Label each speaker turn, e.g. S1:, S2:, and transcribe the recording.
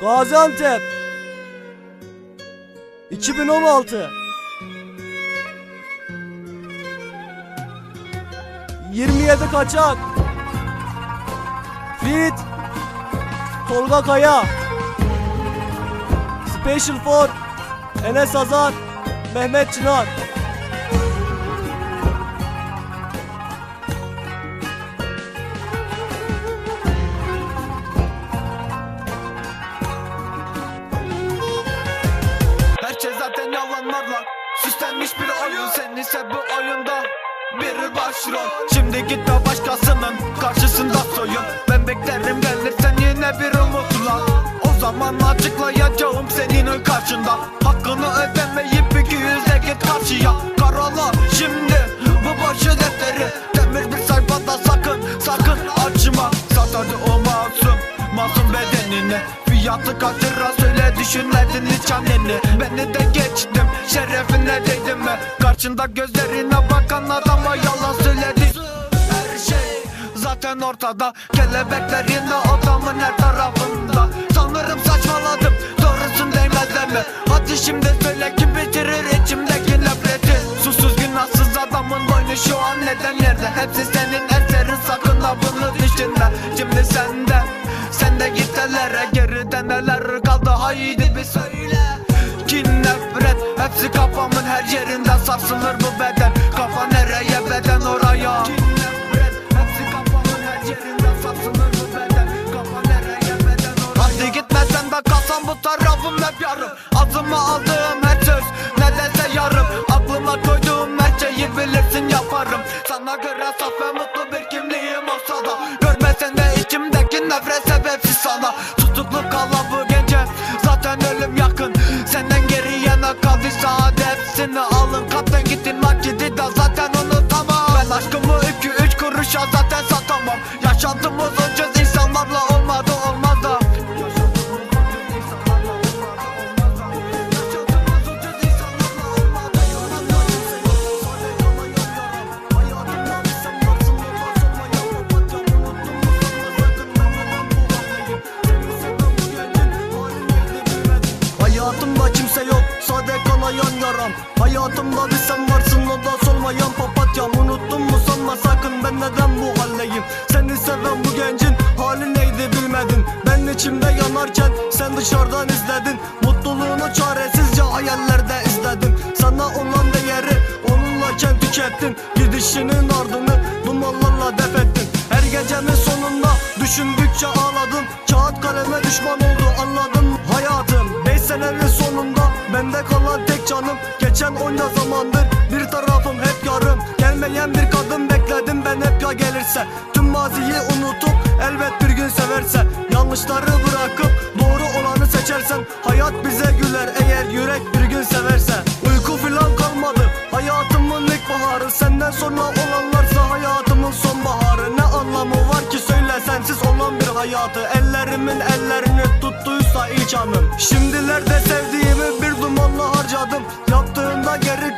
S1: Gaziantep. 2016 27 kaçak. Fit Tolga Kaya. Special for Enes Azar Mehmet Çınar
S2: zaten yalanlarla Süslenmiş bir oyun sen ise bu oyunda bir başrol. Şimdi git de başkasının karşısında soyun. Ben beklerim gelirsen yine bir umutla. O zaman açıklayacağım senin karşında. Hakkını ödemeyip iki yüze git karşıya. Karala şimdi bu başı defteri. Demir bir sayfada sakın sakın açma. Satardı o masum masum bedenini Fiyatı kaç lira söyle düşünmedin hiç Beni de geçtim. Şerefine değdim mi? Karşında gözlerine bakan adama yalan söyledi. Her şey zaten ortada. Kelebekler yine odamın her tarafında tarafım hep yarım. Ağzıma aldığım her söz nedense yarım. Aklıma koyduğum her şeyi bilirsin yaparım. Sana göre saf ve mutlu
S1: sade kalayan yaram. Hayatımda bir sen varsın o da solmayan papatyam. Unuttun mu sanma sakın ben neden bu haldeyim? Seni seven bu gencin hali neydi bilmedin. Ben içimde yanarken sen dışarıdan izledin. Mutluluğunu çaresizce hayallerde izledin. Sana olan değeri onunlayken tükettin. Gidişinin ardını dumanlarla def ettin. Her gecenin sonunda düşündükçe ağladım. Kağıt kaleme düşman oldu anladın mı hayatım. Beş senenin sonunda bende kalan tek canım Geçen onca zamandır. Bir tarafım hep yarım. Gelmeyen bir kadın bekledim ben hep ya gelirse. Tüm maziyi unutup elbet bir gün severse. Yanlışları bırakıp doğru olanı seçersen Hayat bize güler eğer yürek bir gün severse. Uyku filan kalmadı hayatımın ilk baharı Senden sonra olanlarsa hayatı Ellerimin ellerini tuttuysa ilk anım. Şimdilerde sevdiğimi bir dumanla harcadım. Yaptığımda geri